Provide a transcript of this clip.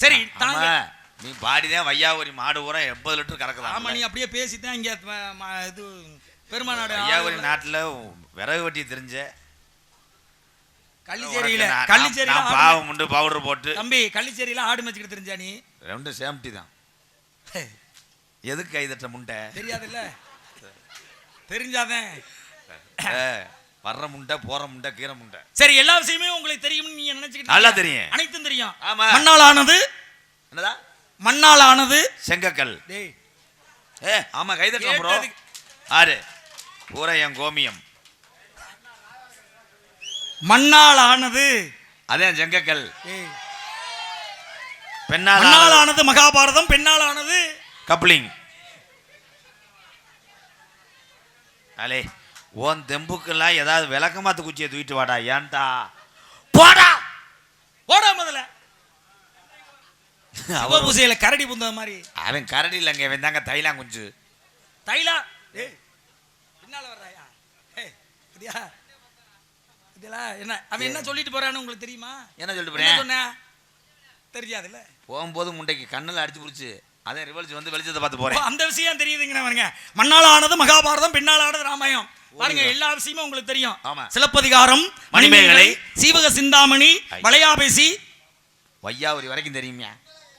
சரி தாங்க. நீ பாடிதான் வையாவரி மாடு ஊரம் எண்பது லிட்டர் கறக்கலாம் ஆமா நீ அப்படியே இங்க ம- ம- இது பெருமாநாடு வையாவரி நாட்டுல விறகு வெட்டி தெரிஞ்ச. கள்ளிச்சேரியில ஆடு பாவம் உண்டு பவுடர் போட்டு. தம்பி கள்ளிச்சேரியில ஆடு மேய்ச்சிக்கிட்டு தெரிஞ்சா நீ? ரெண்டும் சேம்டி தான். எதுக்கு கைதட்ட முண்டை? தெரியாதுல்ல? தெரிஞ்சாதான். வர்ற முண்டை போற முண்டை கீரை முண்டை. சரி எல்லா விஷயமே உங்களுக்கு தெரியும்னு நீங்க நினைச்சுக்கிட்டு நல்லா. தெரியும். தெரியும். மண்ணால் ஆனது என்னதா? மண்ணால் ஆனது செங்கக்கல் ஏ ஆமா கைதட்டலாம் ப்ரோ. ஆறு. பூரா என் கோமியம். மண்ணால் ஆனது அதே செங்கக்கல் பெண்ணால் ஆனது மகாபாரதம் பெண்ணால் ஆனது கப்ளிங். அலே உன் தெம்புக்கெல்லாம் ஏதாவது விளக்கமாத்து குச்சியை தூக்கிட்டு வாடா ஏன்டா? போடா! சிவபூசையில கரடி புந்த மாதிரி. அவன் கரடி இல்லைங்க இவன் தாங்க தைலாம் குஞ்சு தைலா? டேய் பின்னால வர்றாயா? இதியா இதெல்லாம் என்ன அவன் என்ன சொல்லிட்டு போறான்னு உங்களுக்கு தெரியுமா? என்ன சொல்லிட்டு போறேன்? சொன்ன தெரியாதுல்ல? போகும்போது முண்டைக்கு கண்ணில் அடிச்சு புடிச்சு அதே ரிவல்ஸ் வந்து வெளிச்சத்தை பார்த்து போறேன். அந்த விஷயம் தெரியுதுங்க பாருங்க. மண்ணால் ஆனது மகாபாரதம் பின்னால் ஆனது ராமாயணம். பாருங்க எல்லா விஷயமும் உங்களுக்கு தெரியும். சிலப்பதிகாரம் மணிமேகலை, சீவக சிந்தாமணி. வளையாபேசி வையாவரி வரைக்கும் தெரியுமியா?